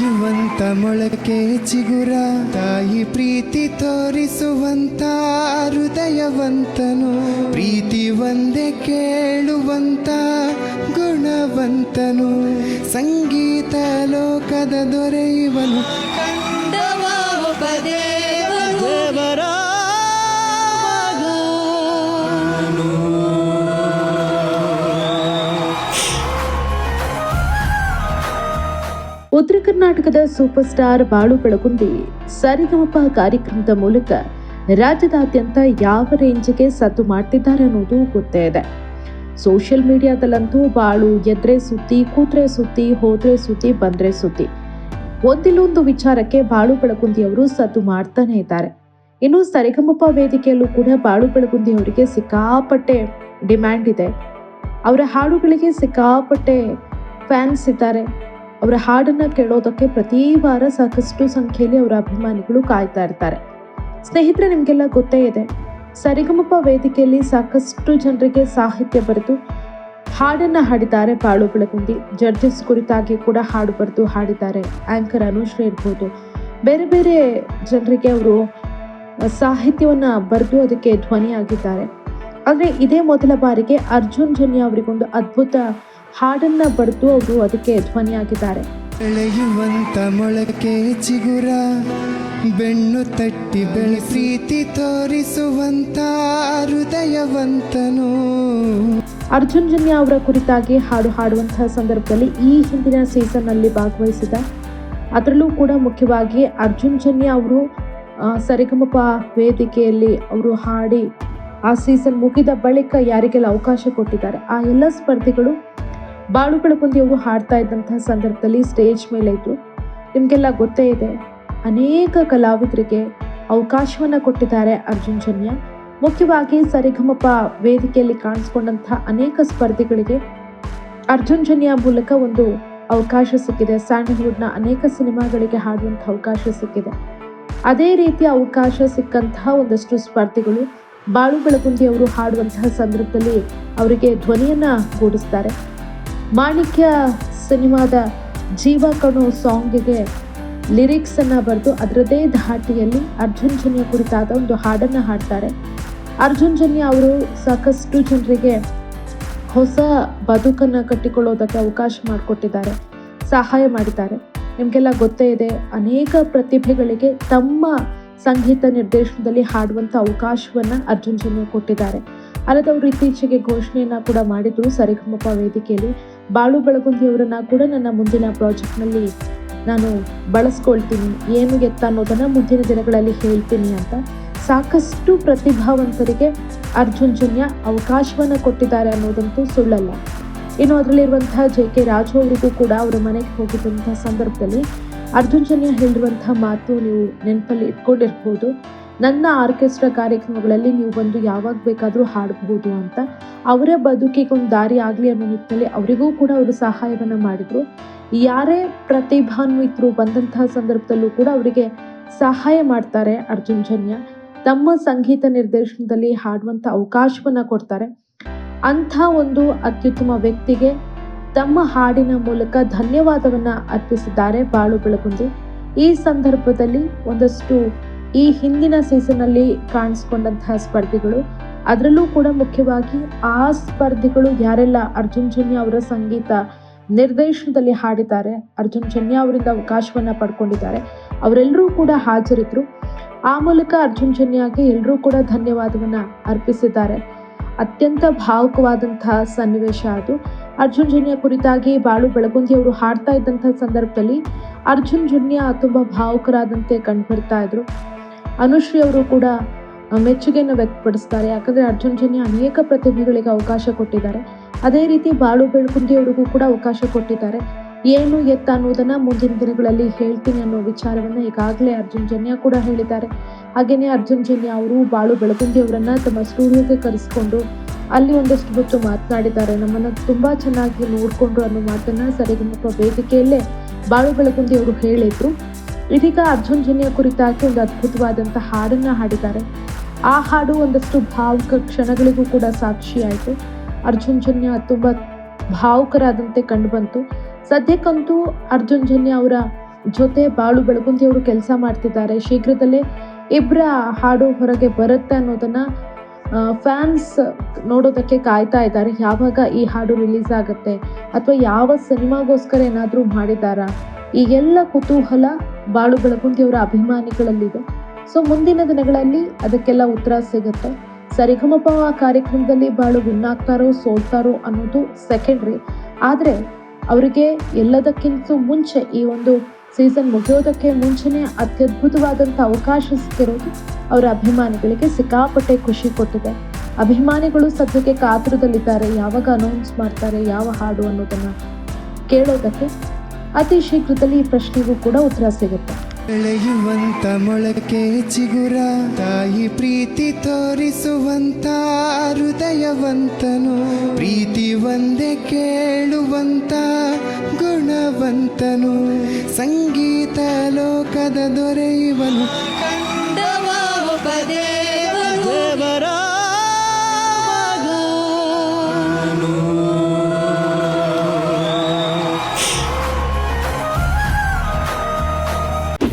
ಬೆಳೆಯುವಂತ ಮೊಳಕೆ ಚಿಗುರ, ತಾಯಿ ಪ್ರೀತಿ ತೋರಿಸುವಂತ ಹೃದಯವಂತನು. ಪ್ರೀತಿ ಒಂದೇ ಕೇಳುವಂತ ಗುಣವಂತನು. ಸಂಗೀತ ಲೋಕದ ದೊರೆಯುವನು. ಕಂಡವ ಒಬ್ಬ ಉತ್ತರ ಕರ್ನಾಟಕದ ಸೂಪರ್ ಸ್ಟಾರ್ ಬಾಳು ಬೆಳಗುಂದಿ ಸರಿಗಮಪ ಕಾರ್ಯಕ್ರಮದ ಮೂಲಕ ರಾಜ್ಯದಾದ್ಯಂತ ಯಾವ ರೇಂಜ್ಗೆ ಸದ್ದು ಮಾಡ್ತಿದ್ದಾರೆ ಅನ್ನೋದು ಗೊತ್ತೇ ಇದೆ. ಸೋಷಿಯಲ್ ಮೀಡಿಯಾದಲ್ಲಂತೂ ಬಾಳು ಎದ್ರೆ ಸುದ್ದಿ, ಕೂತ್ರೆ ಸುದ್ದಿ, ಹೋದ್ರೆ ಸುದ್ದಿ, ಬಂದ್ರೆ ಸುದ್ದಿ. ಒಂದಿಲ್ಲೊಂದು ವಿಚಾರಕ್ಕೆ ಬಾಳು ಬೆಳಗುಂದಿ ಅವರು ಸದ್ದು ಮಾಡ್ತಾನೆ ಇದ್ದಾರೆ. ಇನ್ನು ಸರಿಗಮಪ ವೇದಿಕೆಯಲ್ಲೂ ಕೂಡ ಬಾಳು ಬೆಳಗುಂದಿ ಅವರಿಗೆ ಸಿಕ್ಕಾಪಟ್ಟೆ ಡಿಮ್ಯಾಂಡ್ ಇದೆ. ಅವರ ಹಾಡುಗಳಿಗೆ ಸಿಕ್ಕಾಪಟ್ಟೆ ಫ್ಯಾನ್ಸ್ ಇದ್ದಾರೆ. ಅವರ ಹಾಡನ್ನು ಕೇಳೋದಕ್ಕೆ ಪ್ರತಿ ವಾರ ಸಾಕಷ್ಟು ಸಂಖ್ಯೆಯಲ್ಲಿ ಅವರ ಅಭಿಮಾನಿಗಳು ಕಾಯ್ತಾ ಇರ್ತಾರೆ. ಸ್ನೇಹಿತರೆ, ನಿಮಗೆಲ್ಲ ಗೊತ್ತೇ ಇದೆ. ಸರಿಗಮಪ ವೇದಿಕೆಯಲ್ಲಿ ಸಾಕಷ್ಟು ಜನರಿಗೆ ಸಾಹಿತ್ಯ ಬರೆದು ಹಾಡನ್ನ ಹಾಡಿದ್ದಾರೆ ಬಾಳು ಬೆಳಗುಂದಿ. ಜಡ್ಜಸ್ ಕುರಿತಾಗಿ ಕೂಡ ಹಾಡು ಬರೆದು ಹಾಡಿದ್ದಾರೆ. ಆಂಕರ್ ಅನುಶ್ರೀ ಇರ್ಬೋದು ಬೇರೆ ಬೇರೆ ಜನರಿಗೆ ಅವರು ಸಾಹಿತ್ಯವನ್ನ ಬರೆದು ಅದಕ್ಕೆ ಧ್ವನಿಯಾಗಿದ್ದಾರೆ. ಆದರೆ ಇದೇ ಮೊದಲ ಬಾರಿಗೆ ಅರ್ಜುನ್ ಜನ್ಯ ಅವರಿಗೊಂದು ಅದ್ಭುತ ಹಾಡನ್ನ ಬರೆದು ಅವರು ಅದಕ್ಕೆ ಧ್ವನಿಯಾಗಿದ್ದಾರೆ ಬೆಳೆಯುವಂತ ಮೊಳಕೆ ಚಿಗುರ ಬೆಣ್ಣು ತಟ್ಟಿ ಬೆಳೆ ಪ್ರೀತಿ ತೋರಿಸುವಂತ ಹೃದಯವಂತನು. ಅರ್ಜುನ್ ಜನ್ಯ ಅವರ ಕುರಿತಾಗಿ ಹಾಡು ಹಾಡುವಂತಹ ಸಂದರ್ಭದಲ್ಲಿ ಈ ಹಿಂದಿನ ಸೀಸನ್ ಅಲ್ಲಿ ಭಾಗವಹಿಸಿದ ಅದರಲ್ಲೂ ಕೂಡ ಮುಖ್ಯವಾಗಿ ಅರ್ಜುನ್ ಜನ್ಯ ಅವರು ಸರಿಗಮಪ ವೇದಿಕೆಯಲ್ಲಿ ಅವರು ಹಾಡಿ ಆ ಸೀಸನ್ ಮುಗಿದ ಬಳಿಕ ಯಾರಿಗೆಲ್ಲ ಅವಕಾಶ ಕೊಟ್ಟಿದ್ದಾರೆ ಆ ಎಲ್ಲ ಸ್ಪರ್ಧಿಗಳು ಬಾಳು ಬೆಳಗುಂದಿ ಅವರು ಹಾಡ್ತಾ ಇದ್ದಂತಹ ಸಂದರ್ಭದಲ್ಲಿ ಸ್ಟೇಜ್ ಮೇಲೆ ಇದ್ರು ನಿಮಗೆಲ್ಲ ಗೊತ್ತೇ ಇದೆ, ಅನೇಕ ಕಲಾವಿದರಿಗೆ ಅವಕಾಶವನ್ನ ಕೊಟ್ಟಿದ್ದಾರೆ ಅರ್ಜುನ್ ಜನ್ಯ. ಮುಖ್ಯವಾಗಿ ಸರಿಗಮಪ ವೇದಿಕೆಯಲ್ಲಿ ಕಾಣಿಸ್ಕೊಂಡಂತಹ ಅನೇಕ ಸ್ಪರ್ಧಿಗಳಿಗೆ ಅರ್ಜುನ್ ಜನ್ಯ ಮೂಲಕ ಒಂದು ಅವಕಾಶ ಸಿಕ್ಕಿದೆ. ಸ್ಯಾಂಡಲ್ವುಡ್ನ ಅನೇಕ ಸಿನಿಮಾಗಳಿಗೆ ಹಾಡುವಂಥ ಅವಕಾಶ ಸಿಕ್ಕಿದೆ. ಅದೇ ರೀತಿಯ ಅವಕಾಶ ಸಿಕ್ಕಂತಹ ಒಂದಷ್ಟು ಸ್ಪರ್ಧಿಗಳು ಬಾಳು ಬೆಳಗುಂದಿ ಅವರು ಹಾಡುವಂತಹ ಸಂದರ್ಭದಲ್ಲಿ ಅವರಿಗೆ ಧ್ವನಿಯನ್ನ ಗೂಡಿಸ್ತಾರೆ ಮಾಣಿಕ್ಯ ಸಿನಿಮಾದ ಜೀವ ಕಣು ಸಾಂಗಿಗೆ ಲಿರಿಕ್ಸ್ ಅನ್ನ ಬರೆದು ಅದರದೇ ಧಾಟಿಯಲ್ಲಿ ಅರ್ಜುನ್ ಜನ್ಯ ಕುರಿತಾದ ಒಂದು ಹಾಡನ್ನು ಹಾಡ್ತಾರೆ. ಅರ್ಜುನ್ ಜನ್ಯ ಅವರು ಸಾಕಷ್ಟು ಜನರಿಗೆ ಹೊಸ ಬದುಕನ್ನು ಕಟ್ಟಿಕೊಳ್ಳೋದಕ್ಕೆ ಅವಕಾಶ ಮಾಡಿಕೊಟ್ಟಿದ್ದಾರೆ, ಸಹಾಯ ಮಾಡಿದ್ದಾರೆ. ನಿಮಗೆಲ್ಲ ಗೊತ್ತೇ ಇದೆ, ಅನೇಕ ಪ್ರತಿಭೆಗಳಿಗೆ ತಮ್ಮ ಸಂಗೀತ ನಿರ್ದೇಶನದಲ್ಲಿ ಹಾಡುವಂಥ ಅವಕಾಶವನ್ನು ಅರ್ಜುನ್ ಜನ್ಯ ಕೊಟ್ಟಿದ್ದಾರೆ. ಅಲ್ಲದವರು ಇತ್ತೀಚೆಗೆ ಘೋಷಣೆಯನ್ನ ಕೂಡ ಮಾಡಿದ್ರು ಸರಿಗಮಪ ವೇದಿಕೆಯಲ್ಲಿ. ಬಾಳು ಬೆಳಗುಂದಿ ಅವರನ್ನ ಕೂಡ ನನ್ನ ಮುಂದಿನ ಪ್ರಾಜೆಕ್ಟ್ನಲ್ಲಿ ನಾನು ಬಳಸ್ಕೊಳ್ತೀನಿ. ಏನು ಎತ್ತ ಅನ್ನೋದನ್ನ ಮುಂದಿನ ದಿನಗಳಲ್ಲಿ ಹೇಳ್ತೀನಿ ಅಂತ ಸಾಕಷ್ಟು ಪ್ರತಿಭಾವಂತರಿಗೆ ಅರ್ಜುನ್ ಜನ್ಯ ಅವಕಾಶವನ್ನು ಕೊಟ್ಟಿದ್ದಾರೆ ಅನ್ನೋದಂತೂ ಸುಳ್ಳಲ್ಲ. ಇನ್ನು ಅದರಲ್ಲಿರುವಂತಹ ಜೆ ಕೆ ರಾಜು ಅವರಿಗೂ ಕೂಡ ಅವರ ಮನೆಗೆ ಹೋಗಿದ್ದಂತಹ ಸಂದರ್ಭದಲ್ಲಿ ಅರ್ಜುನ್ ಜನ್ಯ ಹೇಳಿರುವಂತಹ ಮಾತು ನೀವು ನೆನಪಲ್ಲಿ ಇಟ್ಕೊಂಡಿರ್ಬೋದು. ನನ್ನ ಆರ್ಕೆಸ್ಟ್ರಾ ಕಾರ್ಯಕ್ರಮಗಳಲ್ಲಿ ನೀವು ಬಂದು ಯಾವಾಗ ಬೇಕಾದರೂ ಹಾಡಬಹುದು ಅಂತ. ಅವರ ಬದುಕಿಗೆ ಒಂದು ದಾರಿ ಆಗಲಿ ಅನ್ನೋ ನಿಟ್ಟಿನಲ್ಲಿ ಅವರಿಗೂ ಕೂಡ ಅವರು ಸಹಾಯವನ್ನು ಮಾಡಿದರು. ಯಾರೇ ಪ್ರತಿಭಾನ್ವಿತರು ಬಂದಂತಹ ಸಂದರ್ಭದಲ್ಲೂ ಕೂಡ ಅವರಿಗೆ ಸಹಾಯ ಮಾಡ್ತಾರೆ ಅರ್ಜುನ್ ಜನ್ಯ. ತಮ್ಮ ಸಂಗೀತ ನಿರ್ದೇಶನದಲ್ಲಿ ಹಾಡುವಂಥ ಅವಕಾಶವನ್ನು ಕೊಡ್ತಾರೆ. ಅಂಥ ಒಂದು ಅತ್ಯುತ್ತಮ ವ್ಯಕ್ತಿಗೆ ತಮ್ಮ ಹಾಡಿನ ಮೂಲಕ ಧನ್ಯವಾದವನ್ನು ಅರ್ಪಿಸಿದ್ದಾರೆ ಬಾಳು ಬೆಳಗುಂದಿ. ಈ ಸಂದರ್ಭದಲ್ಲಿ ಒಂದಷ್ಟು ಈ ಹಿಂದಿನ ಸೀಸನ್ ಅಲ್ಲಿ ಕಾಣಿಸ್ಕೊಂಡಂತಹ ಸ್ಪರ್ಧಿಗಳು. ಅದರಲ್ಲೂ ಕೂಡ ಮುಖ್ಯವಾಗಿ ಆ ಸ್ಪರ್ಧಿಗಳು ಯಾರೆಲ್ಲ ಅರ್ಜುನ್ ಜನ್ಯ ಅವರ ಸಂಗೀತ ನಿರ್ದೇಶನದಲ್ಲಿ ಹಾಡಿದ್ದಾರೆ, ಅರ್ಜುನ್ ಜನ್ಯ ಅವರಿಂದ ಅವಕಾಶವನ್ನ ಪಡ್ಕೊಂಡಿದ್ದಾರೆ, ಅವರೆಲ್ಲರೂ ಕೂಡ ಹಾಜರಿದ್ರು. ಆ ಮೂಲಕ ಅರ್ಜುನ್ ಜನ್ಯಾಗೆ ಎಲ್ಲರೂ ಕೂಡ ಧನ್ಯವಾದವನ್ನ ಅರ್ಪಿಸಿದ್ದಾರೆ. ಅತ್ಯಂತ ಭಾವುಕವಾದಂತಹ ಸನ್ನಿವೇಶ ಅದು. ಅರ್ಜುನ್ ಜನ್ಯ ಕುರಿತಾಗಿ ಬಾಳು ಬೆಳಗುಂದಿ ಅವರು ಹಾಡ್ತಾ ಇದ್ದಂತಹ ಸಂದರ್ಭದಲ್ಲಿ ಅರ್ಜುನ್ ಜನ್ಯ ತುಂಬಾ ಭಾವುಕರಾದಂತೆ ಕಂಡುಬರ್ತಾ ಇದ್ರು. ಅನುಶ್ರೀ ಅವರು ಕೂಡ ಮೆಚ್ಚುಗೆಯನ್ನು ವ್ಯಕ್ತಪಡಿಸ್ತಾರೆ. ಯಾಕಂದರೆ ಅರ್ಜುನ್ ಜನ್ಯ ಅನೇಕ ಪ್ರತಿಭೆಗಳಿಗೆ ಅವಕಾಶ ಕೊಟ್ಟಿದ್ದಾರೆ. ಅದೇ ರೀತಿ ಬಾಳು ಬೆಳಗುಂದಿ ಅವರಿಗೂ ಕೂಡ ಅವಕಾಶ ಕೊಟ್ಟಿದ್ದಾರೆ. ಏನು ಎತ್ತ ಅನ್ನೋದನ್ನು ಮುಂದಿನ ದಿನಗಳಲ್ಲಿ ಹೇಳ್ತೀನಿ ಅನ್ನೋ ವಿಚಾರವನ್ನು ಈಗಾಗಲೇ ಅರ್ಜುನ್ ಜನ್ಯ ಕೂಡ ಹೇಳಿದ್ದಾರೆ. ಹಾಗೆಯೇ ಅರ್ಜುನ್ ಜನ್ಯ ಅವರು ಬಾಳು ಬೆಳಕುಂದಿ ಅವರನ್ನು ತಮ್ಮ ಸ್ಟುಡಿಯೋಗೆ ಕರೆಸ್ಕೊಂಡು ಅಲ್ಲಿ ಒಂದಷ್ಟು ಹೊತ್ತು ಮಾತನಾಡಿದ್ದಾರೆ. ನಮ್ಮನ್ನು ತುಂಬ ಚೆನ್ನಾಗಿ ನೋಡಿಕೊಂಡು ಅನ್ನೋ ಮಾತನ್ನು ಸರಿಗಮಪ ವೇದಿಕೆಯಲ್ಲೇ ಬಾಳು ಬೆಳಕುಂದಿ ಅವರು ಹೇಳಿದ್ರು. ಇದೀಗ ಅರ್ಜುನ್ ಜನ್ಯ ಕುರಿತಾಗಿ ಒಂದು ಅದ್ಭುತವಾದಂಥ ಹಾಡನ್ನ ಹಾಡಿದ್ದಾರೆ. ಆ ಹಾಡು ಒಂದಷ್ಟು ಭಾವುಕ ಕ್ಷಣಗಳಿಗೂ ಕೂಡ ಸಾಕ್ಷಿಯಾಯಿತು. ಅರ್ಜುನ್ ಜನ್ಯ ತುಂಬ ಭಾವುಕರಾದಂತೆ ಕಂಡುಬಂತು. ಸದ್ಯಕ್ಕಂತೂ ಅರ್ಜುನ್ ಜನ್ಯ ಅವರ ಜೊತೆ ಬಾಳು ಬೆಳಗುಂದಿ ಅವರು ಕೆಲಸ ಮಾಡ್ತಿದ್ದಾರೆ. ಶೀಘ್ರದಲ್ಲೇ ಇಬ್ಬರ ಹಾಡು ಹೊರಗೆ ಬರುತ್ತೆ ಅನ್ನೋದನ್ನ ಫ್ಯಾನ್ಸ್ ನೋಡೋದಕ್ಕೆ ಕಾಯ್ತಾ ಇದ್ದಾರೆ. ಯಾವಾಗ ಈ ಹಾಡು ರಿಲೀಸ್ ಆಗುತ್ತೆ, ಅಥವಾ ಯಾವ ಸಿನಿಮಾಗೋಸ್ಕರ ಏನಾದರೂ ಮಾಡಿದಾರಾ, ಈ ಎಲ್ಲ ಕುತೂಹಲ ಬಾಳು ಬೆಳಗುಂದಿ ಅವರ ಅಭಿಮಾನಿಗಳಲ್ಲಿದೆ. ಸೊ ಮುಂದಿನ ದಿನಗಳಲ್ಲಿ ಅದಕ್ಕೆಲ್ಲ ಉತ್ತರ ಸಿಗುತ್ತೆ. ಸರಿಗಮಪ ಕಾರ್ಯಕ್ರಮದಲ್ಲಿ ಬಾಳು ವಿನ್ ಆಗ್ತಾರೋ ಸೋಲ್ತಾರೋ ಅನ್ನೋದು ಸೆಕೆಂಡ್ರಿ ಆದರೆ, ಅವರಿಗೆ ಎಲ್ಲದಕ್ಕಿಂತ ಮುಂಚೆ ಈ ಒಂದು ಸೀಸನ್ ಮುಗಿಯೋದಕ್ಕೆ ಮುಂಚೆನೇ ಅತ್ಯದ್ಭುತವಾದಂಥ ಅವಕಾಶ ಸಿಕ್ಕಿರೋದು ಅವರ ಅಭಿಮಾನಿಗಳಿಗೆ ಸಿಕ್ಕಾಪಟ್ಟೆ ಖುಷಿ ಕೊಟ್ಟಿದೆ. ಅಭಿಮಾನಿಗಳು ಸದ್ಯಕ್ಕೆ ಕಾತುರದಲ್ಲಿದ್ದಾರೆ. ಯಾವಾಗ ಅನೌನ್ಸ್ ಮಾಡ್ತಾರೆ, ಯಾವ ಹಾಡು ಅನ್ನೋದನ್ನು ಕೇಳೋದಕ್ಕೆ ಅತಿ ಶೀಘ್ರದಲ್ಲಿ ಈ ಪ್ರಶ್ನೆಗೂ ಕೂಡ ಉತ್ತರ ಸಿಗುತ್ತೆ. ಬೆಳೆಯುವಂತ ಮೊಳಕೆ ಚಿಗುರ, ತಾಯಿ ಪ್ರೀತಿ ತೋರಿಸುವಂತ ಹೃದಯವಂತನು, ಪ್ರೀತಿ ಒಂದೇ ಕೇಳುವಂತ ಗುಣವಂತನು. ಸಂಗೀತ ಲೋಕದ ದೊರೆಯುವನು.